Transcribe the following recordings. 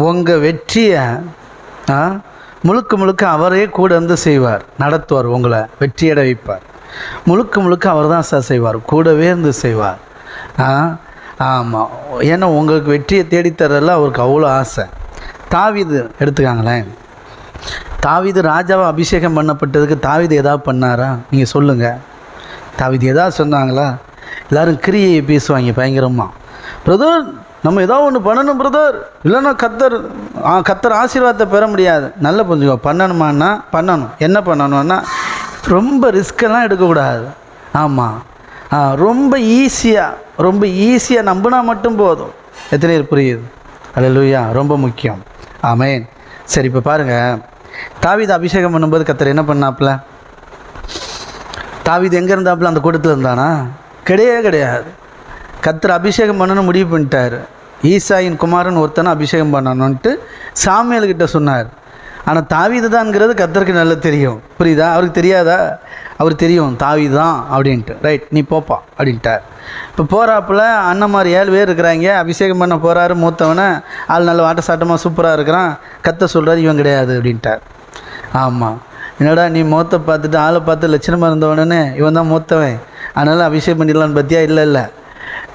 உங்கள் வெற்றியை ஆ, முழுக்க முழுக்க அவரே கூட இருந்து செய்வார் நடத்துவார் உங்களை வெற்றியடை வைப்பார். முழுக்க முழுக்க அவர் தான் சார் செய்வார் கூடவே இருந்து செய்வார். ஆ ஆமாம் ஏன்னா உங்களுக்கு வெற்றியை தேடித்தரல அவருக்கு அவ்வளோ ஆசை. தாவிது எடுத்துக்காங்களேன். தாவீது ராஜாவை அபிஷேகம் பண்ணப்பட்டதுக்கு தாவீது எதாவது பண்ணாரா? நீங்கள் சொல்லுங்கள் தாவிது எதாவது சொன்னாங்களா? எல்லாரும் கிரியையை பேசுவாங்க பயங்கரமாக பிரதோ நம்ம ஏதாவது ஒன்று பண்ணணும் பிரதர் இல்லைன்னா கத்தர் ஆ கத்தர் ஆசீர்வாதத்தை பெற முடியாது. நல்ல புரிஞ்சுக்கோ பண்ணணுமான்னா பண்ணணும். என்ன பண்ணணும்னா ரொம்ப ரிஸ்க்கெல்லாம் எடுக்கக்கூடாது. ஆமாம் ஆ ரொம்ப ஈஸியாக ரொம்ப ஈஸியாக நம்பினா மட்டும் போதும். எத்தனை பேர் புரியுது? அல்லேலூயா ரொம்ப முக்கியம். ஆமேன் சரி இப்போ பாருங்கள் தாவித அபிஷேகம் பண்ணும்போது கத்தர் என்ன பண்ணாப்புல? தாவீது எங்கே இருந்தாப்புல? அந்த கூட்டத்தில் இருந்தானா? கிடையவே கிடையாது. கத்தர் அபிஷேகம் பண்ணணும்னு முடிவு பண்ணிட்டாரு. ஈசாயின் குமாரன் ஒருத்தனை அபிஷேகம் பண்ணணுன்ட்டு சாமியல்கிட்ட சொன்னார். ஆனால் தாவீது தான்ங்கிறது கத்தருக்கு நல்லா தெரியும். புரியுதா? அவருக்கு தெரியாதா? அவருக்கு தெரியும் தாவீது தான் அப்படின்ட்டு. ரைட் நீ போப்பா அப்படின்ட்டார். இப்போ போகிறாப்புல அண்ணன்மார் ஏழு பேர் இருக்கிறாங்க அபிஷேகம் பண்ண போகிறாரு மூத்தவனை ஆள் நல்ல வாட்ட சாட்டமாக சூப்பராக இருக்கிறான் கத்த சொல்கிறாரு இவன் கிடையாது அப்படின்ட்டார். ஆமாம் என்னடா நீ மூத்த பார்த்துட்டு ஆளை பார்த்து லட்சணமாக இருந்தவனே இவன் தான் மூத்தவன். அதனால் அபிஷேகம் பண்ணிடலான்னு பற்றியா இல்லை இல்லை.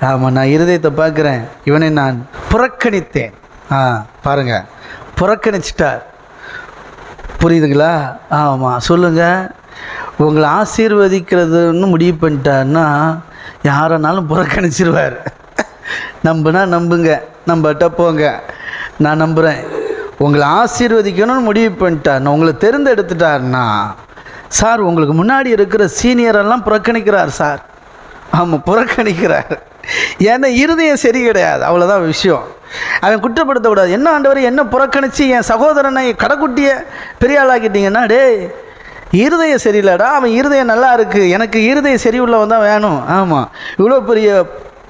ஆமாம் நான் இருதயத்தை பார்க்குறேன். இவனை நான் புறக்கணித்தேன். ஆ பாருங்கள் புறக்கணிச்சிட்டார். புரியுதுங்களா? ஆமாம் சொல்லுங்கள் உங்களை ஆசீர்வதிக்கிறதுன்னு முடிவு பண்ணிட்டாருன்னா யாரனாலும் புறக்கணிச்சிருவார். நம்புனா நம்புங்க. நம்பட்ட போங்க. நான் நம்புகிறேன் உங்களை ஆசீர்வதிக்கணும்னு முடிவு பண்ணிட்டார் நான் உங்களை தேர்ந்தெடுத்துட்டாருன்னா சார் உங்களுக்கு முன்னாடி இருக்கிற சீனியரெல்லாம் புறக்கணிக்கிறார் சார். ஆமாம் புறக்கணிக்கிறார். ஏன்னா இருதயம் சரி கிடையாது. அவ்வளோதான் விஷயம். அவன் குற்றப்படுத்தக்கூடாது. என்ன ஆண்டவர் என்ன புறக்கணித்து என் சகோதரனை கடைக்குட்டியை பெரிய ஆளாக்கிட்டீங்கன்னா டேய் இருதயம் சரியில்லடா அவன் இருதயம் நல்லா இருக்குது எனக்கு இருதயம் சரி உள்ளவன் தான் வேணும். ஆமாம் இவ்வளோ பெரிய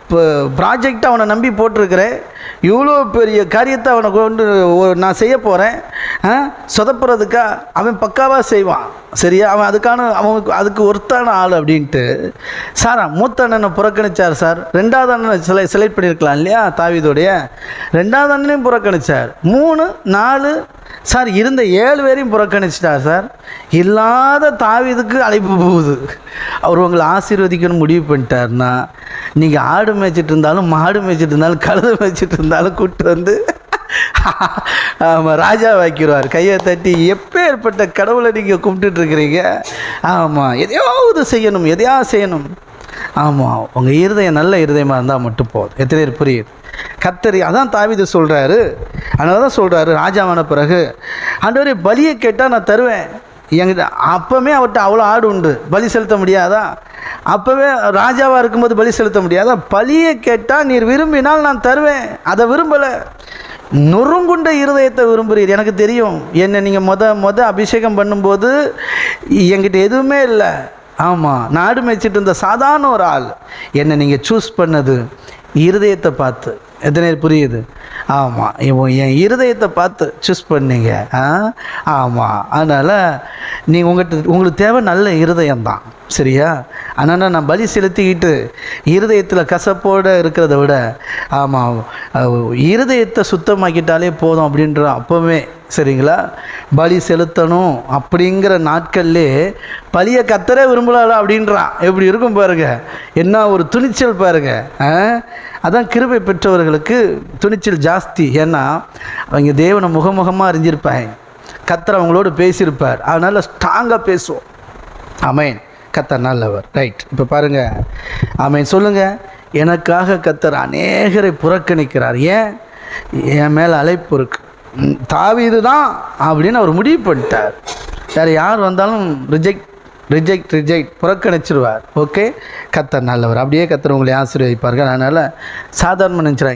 இப்போ ப்ராஜெக்ட் அவனை நம்பி போட்டிருக்கிறேன். இவ்வளோ பெரிய காரியத்தை அவனை கொண்டு நான் செய்ய போகிறேன் சொதப்புறதுக்கா அவன் பக்காவாக செய்வான். சரியா? அவன் அதுக்கான அவனுக்கு அதுக்கு ஒருத்தான ஆள் அப்படின்ட்டு. சார் மூத்த அண்ணனை புறக்கணிச்சார் சார். ரெண்டாவது அண்ணனை செலை செலக்ட் பண்ணியிருக்கலாம் இல்லையா தாவிதோடைய? ரெண்டாவது அண்ணனையும் புறக்கணிச்சார். மூணு நாலு சார் இருந்த ஏழு பேரையும் புறக்கணிச்சிட்டார் சார். இல்லாத தாவிதுக்கு அழைப்பு போகுது. அவர் உங்களை ஆசீர்வதிக்கணும்னு முடிவு பண்ணிட்டாருன்னா நீங்கள் ஆடு மேய்ச்சிட்டு இருந்தாலும் மாடு மேய்ச்சிட்டு இருந்தாலும் கழுத மேய்ச்சிட்டு இருந்தாலும் கூப்பிட்டு வந்து ஆமாம் ராஜா வாக்கிடுவார் கையை தட்டி எப்பேற்பட்ட கடவுளை நீங்கள் கும்பிட்டுட்ருக்கிறீங்க ஆமாம் எதையாவது செய்யணும் எதையா செய்யணும்? ஆமாம் உங்கள் இருதயம் நல்ல இருதயமாக இருந்தால் மட்டும் போதும். எத்தனை பேர் புரியுது? கத்தரி அதான் தாவிது சொல்கிறாரு அதனால தான் சொல்கிறாரு ராஜாவான பிறகு ஆண்டவரே பலியை கேட்டால் நான் தருவேன். என்கிட்ட அப்போவே அவர்கிட்ட அவ்வளோ ஆடு உண்டு. பலி செலுத்த முடியாதா? அப்போவே ராஜாவாக இருக்கும்போது பலி செலுத்த முடியாதா? பலியை கேட்டால் நீர் விரும்பினால் நான் தருவேன். அதை விரும்பலை. நொறுங்குண்ட இருதயத்தை விரும்புகிறீர் எனக்கு தெரியும். என்னை நீங்கள் மொத மொத அபிஷேகம் பண்ணும்போது என்கிட்ட எதுவுமே இல்லை. ஆமாம் நாடு மேய்ச்சிட்டு இருந்த சாதாரண ஒரு ஆள் என்னை நீங்கள் சூஸ் பண்ணது இருதயத்தை பார்த்து. எத்தனை புரியுது? ஆமாம் இவன் என் இருதயத்தை பார்த்து சூஸ் பண்ணீங்க. ஆ? ஆமாம் அதனால் நீங்கள் உங்கள்கிட்ட உங்களுக்கு தேவை நல்ல இருதயம்தான் சரியா? ஆனால் நான் பலி செலுத்திக்கிட்டு இருதயத்தில் கசப்போடு இருக்கிறத விட ஆமாம் இருதயத்தை சுத்தமாக்கிட்டாலே போதும் அப்படின்ற அப்போவே சரிங்களா? பலி செலுத்தணும் அப்படிங்கிற நாட்கள்லே பலியை கத்தரே விரும்பலாடா அப்படின்றான். எப்படி இருக்கும் பாருங்க. என்ன ஒரு துணிச்சல் பாருங்க. அதான் கிருபை பெற்றவர்களுக்கு துணிச்சல் ஜாஸ்தி. ஏன்னா அவங்க தேவனை முகமுகமாக அறிஞ்சிருப்பாங்க. கத்தர் அவங்களோடு பேசியிருப்பார். அதனால் ஸ்ட்ராங்காக பேசுவோம். அமேன் கத்தர் நல்லவர். ரைட் இப்போ பாருங்கள் அமேன் சொல்லுங்கள் எனக்காக கத்தர் அநேகரை புறக்கணிக்கிறார். ஏன்? என் மேலே அழைப்பு இருக்கு. தாவிது தான் அப்படின்னு அவர் முடிவு பண்ணிட்டார். வேறு யார் வந்தாலும் ரிஜெக்ட் ரிஜெக்ட் ரிஜெக்ட் புறக்கணிச்சிருவார். ஓகே கத்தர் நல்லவர். அப்படியே கத்தர் உங்களை ஆசீர்வதிப்பார்கள். அதனால் சாதாரண நினச்சிடாங்க